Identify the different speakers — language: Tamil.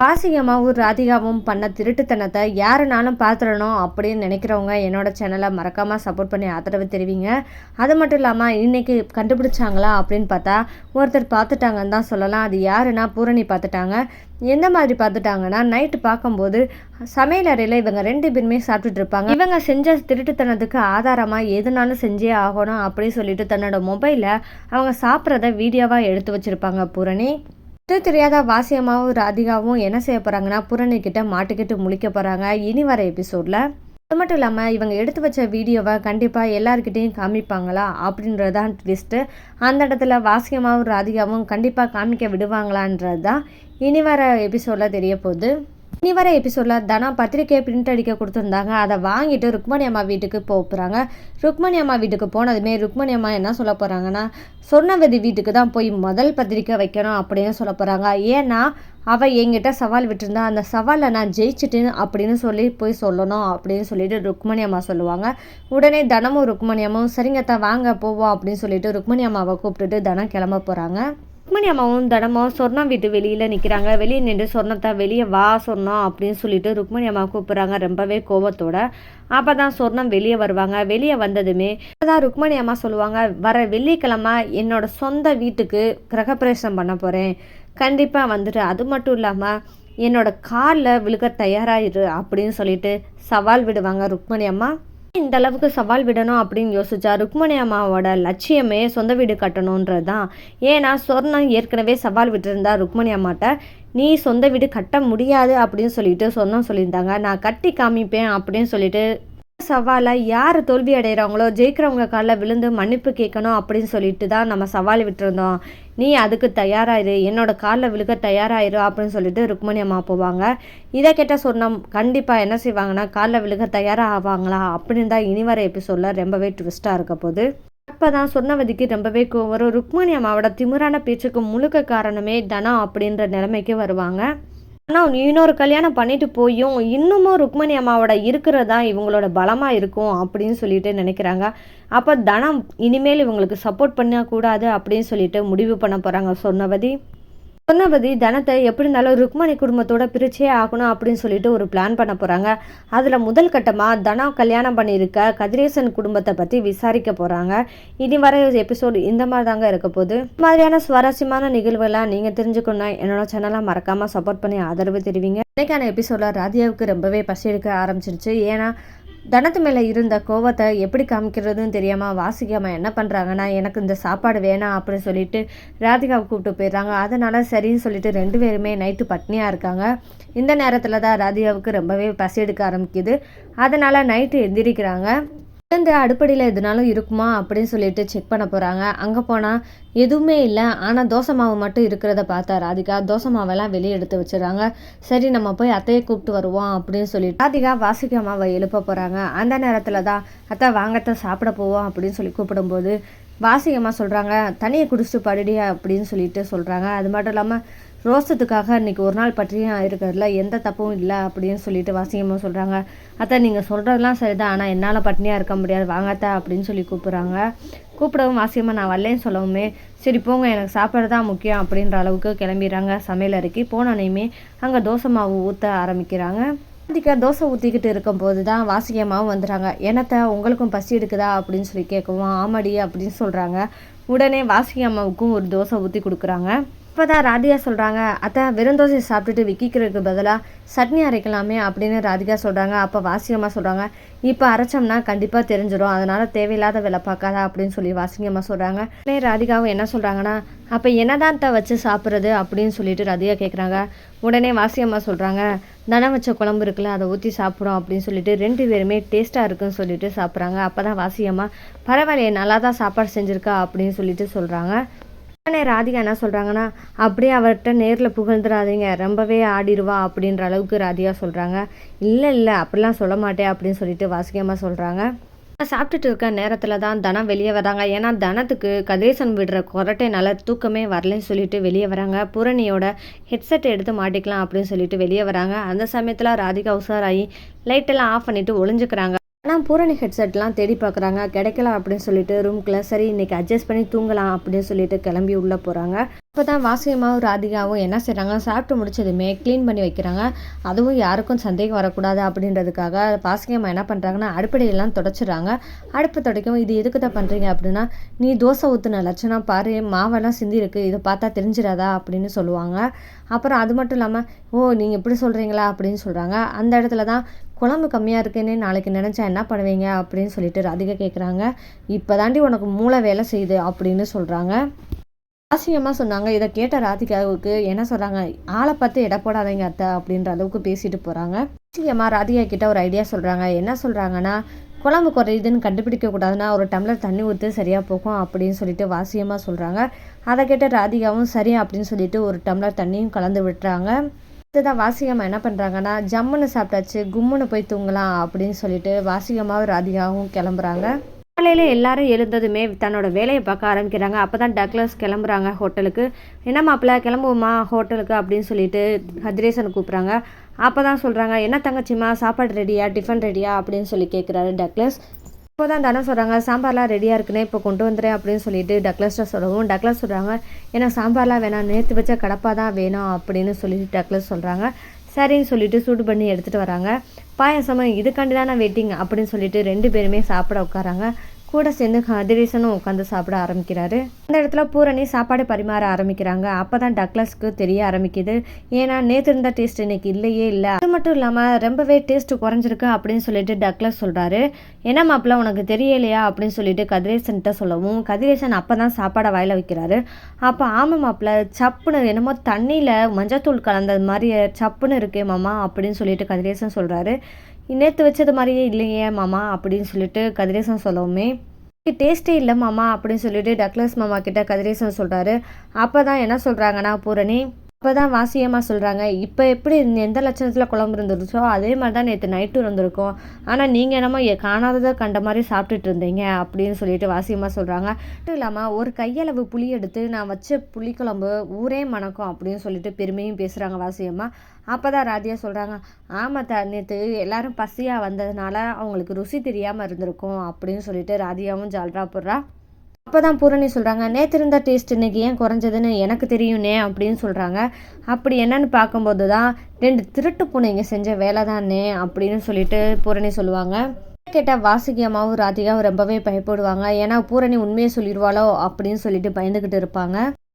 Speaker 1: வாசிகமாவும் ராதிகாவும் பண்ண திருட்டுத்தனத்தை யாருனாலும் பார்த்துடணும் அப்படின்னு நினைக்கிறவங்க என்னோட சேனலை மறக்காமல் சப்போர்ட் பண்ணி ஆதரவு தெரிவிங்க. அது மட்டும் இல்லாமல் இன்றைக்கி கண்டுபிடிச்சாங்களா அப்படின்னு பார்த்தா ஒருத்தர் பார்த்துட்டாங்கன்னு தான் சொல்லலாம். அது யாருன்னா பூரணி பார்த்துட்டாங்க. எந்த மாதிரி பார்த்துட்டாங்கன்னா நைட்டு பார்க்கும்போது சமையல் அறையில் இவங்க ரெண்டு பேருமே சாப்பிட்டுட்டு இருப்பாங்க. இவங்க செஞ்ச திருட்டுத்தனத்துக்கு ஆதாரமாக எதுனாலும் செஞ்சே ஆகணும் அப்படின்னு சொல்லிட்டு தன்னோட மொபைலில் அவங்க சாப்பிட்றத வீடியோவாக எடுத்து வச்சுருப்பாங்க பூரணி. இது தெரியாத வாசியமாவும் ராதிகாவும் என்ன செய்ய போகிறாங்கன்னா புரணிக்கிட்ட மாட்டுக்கிட்டு மாட்டிக்கிட்டு முழிக்க போகிறாங்க இனி வர எபிசோடில் அது மட்டும் இல்லாமல் இவங்க எடுத்து வச்ச வீடியோவை கண்டிப்பாக எல்லாருக்கிட்டேயும் காமிப்பாங்களா அப்படின்றதான் ட்விஸ்ட்டு அந்த இடத்துல வாசியமாகவும் ராதிகாவும் கண்டிப்பாக காமிக்க விடுவாங்களான்றது தான் இனி வர எபிசோடில் தெரிய போகுது. இனி வர எபிசோடில் தனா பத்திரிக்கையை பிரிண்ட் அடிக்க கொடுத்துருந்தாங்க. அதை வாங்கிட்டு ருக்மணி அம்மா வீட்டுக்கு போக போகிறாங்க ருக்மணி அம்மா வீட்டுக்கு போனதுமே ருக்மணி அம்மா என்ன சொல்ல போகிறாங்கன்னா சொர்ணவதி வீட்டுக்கு தான் போய் முதல் பத்திரிக்கை வைக்கணும் அப்படின்னு சொல்ல போகிறாங்க ஏன்னா அவள் என்கிட்ட சவால் விட்டுருந்தா அந்த சவாலை நான் ஜெயிச்சிட்டேன் அப்படின்னு சொல்லி போய் சொல்லணும் அப்படின்னு சொல்லிட்டு ருக்மணி அம்மா சொல்லுவாங்க. உடனே தனமும் ருக்மணி அம்மாவும் சரிங்கத்தா வாங்க போவோம் அப்படின்னு சொல்லிட்டு ருக்மணி அம்மாவை கூப்பிட்டுட்டு தனம் கிளம்ப போகிறாங்க ருக்மணி அம்மாவும் தனமும் சொர்ணம் வீட்டு வெளியில் நிற்கிறாங்க வெளியே நின்று சொர்ணத்தை வெளியே வா சொர்ணம் அப்படின்னு சொல்லிட்டு ருக்மணி அம்மா கூப்பிட்றாங்க. ரொம்பவே கோபத்தோட. அப்போ தான் சொர்ணம் வெளியே வருவாங்க. வெளியே வந்ததுமே தான் ருக்மணி அம்மா சொல்லுவாங்க வர வெள்ளிக்கிழமை என்னோட சொந்த வீட்டுக்கு கிரகப்பிரவேசம் பண்ண போகிறேன் கண்டிப்பாக வந்துட்டு அது மட்டும் இல்லாமல் என்னோட காலில் விழுக தயாராகிரு அப்படின்னு சொல்லிட்டு சவால் விடுவாங்க ருக்மணி அம்மா. இந்த அளவுக்கு சவால் விடணும் அப்படின்னு யோசிச்சா ருக்மணி அம்மாவோட லட்சியமே சொந்த வீடு கட்டணுன்றது தான் ஏன்னா சொர்ணம் ஏற்கனவே சவால் விட்டுருந்தா ருக்மணி அம்மாட்ட நீ சொந்த வீடு கட்ட முடியாது அப்படின்னு சொல்லிட்டு சொன்னம் சொல்லியிருந்தாங்க. நான் கட்டி காமிப்பேன் அப்படின்னு சொல்லிட்டு சவாலை யார் தோல்வி அடைகிறாங்களோ ஜெயிக்கிறவங்க காலில் விழுந்து மன்னிப்பு கேட்கணும் அப்படின்னு சொல்லிட்டு தான் நம்ம சவால் விட்டுருந்தோம். நீ அதுக்கு தயாராயிரு என்னோட காலில் விழுக தயாராயிரு அப்படின்னு சொல்லிட்டு ருக்மணி அம்மா போவாங்க. இதை கேட்டால் சொன்னால் கண்டிப்பாக என்ன செய்வாங்கன்னா காலில் விழுக தயாராக ஆவாங்களா அப்படின்னு தான் இனி வர எபிசோடில் ரொம்பவே ட்விஸ்ட்டாக இருக்க போது அப்போ தான் சொன்னவதிக்கு ரொம்பவே கோவம் வரும். ருக்மணி அம்மாவோட திமிரான பேச்சுக்கு முழுக்க காரணமே தனா அப்படின்ற நிலைமைக்கு வருவாங்க. ஆனால் இன்னொரு கல்யாணம் பண்ணிட்டு போயும் இன்னமும் ருக்மணி அம்மாவோட இருக்கிறதா இவங்களோட பலமாக இருக்கும் அப்படின்னு சொல்லிட்டு நினைக்கிறாங்க. அப்போ தனம் இனிமேல் இவங்களுக்கு சப்போர்ட் பண்ணக்கூடாது அப்படின்னு சொல்லிட்டு முடிவு பண்ண போகிறாங்க சொன்னவதி சொன்னபதி தனத்தை எப்படி இருந்தாலும் ருக்மணி குடும்பத்தோட பிரிச்சே ஆகணும் அப்படின்னு சொல்லிட்டு ஒரு பிளான் பண்ண போகிறாங்க அதில் முதல் கட்டமாக தனா கல்யாணம் பண்ணியிருக்க கதிரேசன் குடும்பத்தை பற்றி விசாரிக்க போகிறாங்க இனி வர எபிசோடு இந்த மாதிரி தாங்க இருக்க போகுது. இந்த மாதிரியான சுவாரஸ்யமான நிகழ்வுகள்லாம் நீங்கள் தெரிஞ்சுக்கணும் என்னோட சேனலை மறக்காமல் சப்போர்ட் பண்ணி ஆதரவு தெரிவிங்க. இன்றைக்கான எபிசோடில் ராதியாவுக்கு ரொம்பவே பசி எடுக்க ஆரம்பிச்சிருச்சு. ஏன்னா தனத்து மேலே இருந்த கோவத்தை எப்படி காமிக்கிறதுன்னு தெரியாமல் வாசிக்காமல் என்ன பண்ணுறாங்கன்னா எனக்கு இந்த சாப்பாடு வேணாம் அப்படின்னு சொல்லிட்டு ராதிகாவை கூப்பிட்டு போயிடுறாங்க. அதனால் சரின்னு சொல்லிட்டு ரெண்டு பேருமே நைட்டு பட்னியாக இருக்காங்க. இந்த நேரத்தில் தான் ராதிகாவுக்கு ரொம்பவே பசி எடுக்க ஆரம்பிக்குது. அதனால் நைட்டு எந்திரிக்கிறாங்க. இந்த அடுப்படியில் எதுனாலும் இருக்குமா அப்படின்னு சொல்லிட்டு செக் பண்ண போகிறாங்க அங்கே போனால் எதுவுமே இல்லை. ஆனால் தோசை மாவு மட்டும் இருக்கிறத பார்த்தா ராதிகா தோசை மாவெல்லாம் வெளியே எடுத்து வச்சுறாங்க சரி நம்ம போய் அத்தையை கூப்பிட்டு வருவோம் அப்படின்னு சொல்லிட்டு ராதிகா வாசிக்க மாவை எழுப்ப போகிறாங்க அந்த நேரத்தில் தான் அத்தை வாங்கத்தை சாப்பிட போவோம் அப்படின்னு சொல்லி கூப்பிடும்போது வாசிகமாக சொல்கிறாங்க தண்ணியை குடிச்சிட்டு படுடி அப்படின்னு சொல்லிட்டு சொல்கிறாங்க அது மட்டும் இல்லாமல் ரோசத்துக்காக அன்றைக்கி ஒரு நாள் பற்றியும் இருக்கிறதுல எந்த தப்பும் இல்லை அப்படின்னு சொல்லிட்டு வாசிகமாக சொல்கிறாங்க அத்தை நீங்கள் சொல்கிறதெல்லாம் சரிதான் ஆனால் என்னால் பட்னியாக இருக்க முடியாது. வாங்கத்தா அப்படின்னு சொல்லி கூப்பிட்றாங்க. கூப்பிடவும் வாசியமாக நான் வரலேன்னு சொல்லவுமே சரி போங்க எனக்கு சாப்பிட்றது தான் முக்கியம் அப்படின்ற அளவுக்கு கிளம்பிடுறாங்க சமையல் அறைக்கு. போனோனையுமே அங்கே தோசை மாவு ஊற்ற ஆரம்பிக்கிறாங்க. ராதிகா தோசை ஊற்றிக்கிட்டு இருக்கும்போது தான் வாசிகமாகவும் வந்துடுறாங்க. என்னத்த உங்களுக்கும் பசி எடுக்குதா? அப்படின்னு சொல்லி கேட்கவும் ஆமாடி அப்படின்னு சொல்கிறாங்க உடனே வாசிகி அம்மாவுக்கும் ஒரு தோசை ஊற்றி கொடுக்குறாங்க. இப்போ தான் ராதிகா சொல்கிறாங்க அத்தை வெறும் சாப்பிட்டுட்டு விற்கிறதுக்கு பதிலாக சட்னி அரைக்கலாமே அப்படின்னு ராதிகா சொல்கிறாங்க அப்போ வாசிகமாக சொல்கிறாங்க இப்போ அரைச்சோம்னா கண்டிப்பாக தெரிஞ்சிடும் அதனால் தேவையில்லாத வேலை பார்க்காத அப்படின்னு சொல்லி வாசிகமாக சொல்கிறாங்க உடனே ராதிகாவும் என்ன சொல்கிறாங்கன்னா அப்போ என்னதான் தான் வச்சு சாப்பிட்றது? அப்படின்னு சொல்லிட்டு ராதிகா கேட்குறாங்க உடனே வாசியம்மா சொல்கிறாங்க தனம் வச்ச குழம்பு இருக்குல்ல அதை ஊற்றி சாப்பிடும் அப்படின்னு சொல்லிட்டு ரெண்டு பேருமே டேஸ்ட்டாக இருக்குன்னு சொல்லிட்டு சாப்பிட்றாங்க. அப்போ தான் வாசியம்மா பரவாயில்லையே நல்லா தான் சாப்பாடு செஞ்சுருக்கா அப்படின்னு சொல்லிட்டு சொல்கிறாங்க உடனே ராதிகா என்ன சொல்கிறாங்கன்னா அப்படியே அவர்கிட்ட நேரில் புகழ்ந்துடாதீங்க. ரொம்பவே ஆடிடுவா அப்படின்ற அளவுக்கு ராதிகா சொல்கிறாங்க இல்லை இல்லை அப்படிலாம் சொல்ல மாட்டேன் அப்படின்னு சொல்லிட்டு வாசிகமாக சொல்கிறாங்க சாப்பிட்டுட்டு இருக்க நேரத்தில் தான் தனம் வெளியே வராங்க. ஏன்னா தனத்துக்கு கதிரேசன் விடுற கொரட்டைனால தூக்கமே வரலன்னு சொல்லிட்டு வெளியே வராங்க. பூரணியோட ஹெட்செட் எடுத்து மாட்டிக்கலாம் அப்படின்னு சொல்லிட்டு வெளியே வராங்க. அந்த சமயத்தில் ராதிகா உஷாராகி லைட்டெல்லாம் ஆஃப் பண்ணிவிட்டு ஒளிஞ்சுக்கிறாங்க. ஆனால் பூரணி ஹெட்செட்லாம் தேடி பார்க்குறாங்க கிடைக்கல அப்படின்னு சொல்லிட்டு ரூம்குள்ளே சரி இன்னைக்கு அட்ஜஸ்ட் பண்ணி தூங்கலாம் அப்படின்னு சொல்லிட்டு கிளம்பி உள்ளே போகிறாங்க இப்போ தான் வாசியமாகவும் ராதிகாவும் என்ன செய்கிறாங்க சாப்பிட்டு முடிச்சதுமே க்ளீன் பண்ணி வைக்கிறாங்க. அதுவும் யாருக்கும் சந்தேகம் வரக்கூடாது அப்படின்றதுக்காக வாசியம்மா என்ன பண்ணுறாங்கன்னா அடுப்படையெல்லாம் தொடச்சிடுறாங்க. அடுப்பு துடைக்கும் இது எதுக்கு தான் பண்ணுறீங்க அப்படின்னா நீ தோசை ஊற்றுன லட்சணம் பாரு மாவெல்லாம் சிந்திருக்கு இதை பார்த்தா தெரிஞ்சிடாதா? அப்படின்னு சொல்லுவாங்க. அப்புறம் அது மட்டும் இல்லாமல் ஓ நீங்கள் இப்படி சொல்கிறீங்களா அப்படின்னு சொல்கிறாங்க அந்த இடத்துல தான் குழம்பு கம்மியாக இருக்குன்னு நாளைக்கு நினச்சா என்ன பண்ணுவீங்க? அப்படின்னு சொல்லிட்டு ராதிகா கேட்குறாங்க இப்போ தாண்டி உனக்கு மூளை வேலை செய்யுது அப்படின்னு சொல்கிறாங்க ஆசியமாக சொன்னாங்க. இதை கேட்ட ராதிகாவுக்கு என்ன சொல்கிறாங்க ஆளை பார்த்து எடை போடாதீங்க அத்தை அப்படின்ற அளவுக்கு பேசிட்டு போகிறாங்க ஆசியம்மா ராதிகா கிட்ட ஒரு ஐடியா சொல்கிறாங்க என்ன சொல்கிறாங்கன்னா குழம்பு குறையுதுன்னு கண்டுபிடிக்க கூடாதுன்னா ஒரு டம்ளர் தண்ணி ஊற்று சரியாக போகும் அப்படின்னு சொல்லிட்டு வாசியமாக சொல்கிறாங்க அதை கேட்ட ராதிகாவும் சரி அப்படின்னு சொல்லிட்டு ஒரு டம்ளர் தண்ணியும் கலந்து விட்டுறாங்க. அடுத்ததான் வாசிகம்மா என்ன பண்ணுறாங்கன்னா ஜம்முன்னு சாப்பிட்டாச்சு கும்முன்னு போய் தூங்கலாம் அப்படின்னு சொல்லிட்டு வாசிகமாகவும் ராதிகாவும் கிளம்புறாங்க. காலையில் எல்லாரும் எழுந்ததுமே தன்னோட வேலையை பார்க்க ஆரம்பிக்கிறாங்க. அப்போ தான் டக்ளஸ் கிளம்புறாங்க ஹோட்டலுக்கு. என்ன மாப்பிள்ள கிளம்புவோமா ஹோட்டலுக்கு? அப்படின்னு சொல்லிட்டு ஹத்ரேசன் கூப்பிட்றாங்க. அப்போ தான் சொல்கிறாங்க என்ன தங்கச்சிம்மா சாப்பாடு ரெடியா? டிஃபன் ரெடியா? அப்படின்னு சொல்லி கேட்குறாரு டக்ளஸ். இப்போ தான் தானே சொல்கிறாங்க சாம்பார்லாம் ரெடியாக இருக்குன்னு இப்போ கொண்டு வந்துடுறேன் அப்படின்னு சொல்லிட்டு டக்ளஸ்ட்டை சொல்லவும் டக்ளஸ் சொல்கிறாங்க ஏன்னா சாம்பார்லாம் வேணாம் நேற்று வச்ச கடப்பாக தான் வேணும் அப்படின்னு சொல்லிட்டு டக்ளஸ் சொல்கிறாங்க சரின்னு சொல்லிட்டு சூடு பண்ணி எடுத்துகிட்டு வராங்க. பாயசமாக இதுக்காண்டி தான் நான் வெயிட்டிங் அப்படின்னு சொல்லிட்டு ரெண்டு பேருமே சாப்பிட உட்காராங்க. கூட சேர்ந்து கதிரேசனும் உட்காந்து சாப்பிட ஆரம்பிக்கிறாரு. அந்த இடத்துல பூரணி சாப்பாடு பரிமாற ஆரம்பிக்கிறாங்க. அப்போ தான் டக்ளஸ்க்கு தெரிய ஆரம்பிக்குது. ஏன்னா நேற்று இருந்த டேஸ்ட் இன்னைக்கு இல்லையே இல்லை. அது மட்டும் இல்லாமல் ரொம்பவே டேஸ்ட் குறைஞ்சிருக்கு அப்படின்னு சொல்லிட்டு டக்ளஸ் சொல்கிறாரு என்ன மாப்பிள்ள உனக்கு தெரியலையா? அப்படின்னு சொல்லிட்டு கதிரேசன்கிட்ட சொல்லவும் கதிரேசன் அப்போ தான் சாப்பாடை வாயில வைக்கிறாரு. அப்போ ஆமாம் மாப்பிள்ள சப்புன்னு என்னமோ தண்ணியில் மஞ்சத்தூள் கலந்தது மாதிரி சப்புன்னு இருக்கே மாமா அப்படின்னு சொல்லிட்டு கதிரேசன் சொல்கிறாரு நேற்று வச்சது மாதிரியே இல்லையே மாமா அப்படின்னு சொல்லிட்டு கதிரேசன் சொல்லவுமே. டேஸ்ட்டே இல்லை மாமா அப்படின்னு சொல்லிட்டு டக்ளஸ் மாமா கிட்ட கதிரேசன் சொல்கிறாரு அப்போ தான் என்ன சொல்கிறாங்கன்னா பூரணி அப்போ தான் வாசியமாக சொல்கிறாங்க இப்போ எப்படி எந்த லட்சணத்தில் குழம்பு இருந்துருச்சோ அதே மாதிரி தான் நேற்று நைட்டு இருந்திருக்கும். ஆனால் நீங்கள் என்னமோ காணாததை கண்ட மாதிரி சாப்பிட்டுட்டு இருந்தீங்க அப்படின்னு சொல்லிட்டு வாசியமாக சொல்கிறாங்க மட்டும் இல்லாமல் ஒரு கையளவு புளி எடுத்து நான் வச்ச புளிக்குழம்பு ஊரே மணக்கும் அப்படின்னு சொல்லிட்டு பெருமையும் பேசுகிறாங்க வாசியமாக அப்போ தான் ராதியா சொல்கிறாங்க ஆமாம் த நேற்று எல்லோரும் பசியாக வந்ததுனால அவங்களுக்கு ருசி தெரியாமல் இருந்திருக்கும் அப்படின்னு சொல்லிட்டு ராதியாவும் ஜால்ரா போடுறா. அப்போ தான் பூரணி சொல்கிறாங்க நேற்று இருந்த டேஸ்ட் இன்னைக்கு ஏன் குறைஞ்சதுன்னு எனக்கு தெரியும்னே அப்படின்னு சொல்கிறாங்க அப்படி என்னன்னு பார்க்கும்போது தான் ரெண்டு திருட்டு பூனைங்க செஞ்ச வேலை தானே அப்படின்னு சொல்லிட்டு பூரணி சொல்லுவாங்க. கேட்டால் வாசுகி அம்மாவும் ராதிகாவும் ரொம்பவே பயப்படுவாங்க. ஏன்னா பூரணி உண்மையை சொல்லிடுவாளோ அப்படின்னு சொல்லிட்டு பயந்துக்கிட்டு இருப்பாங்க.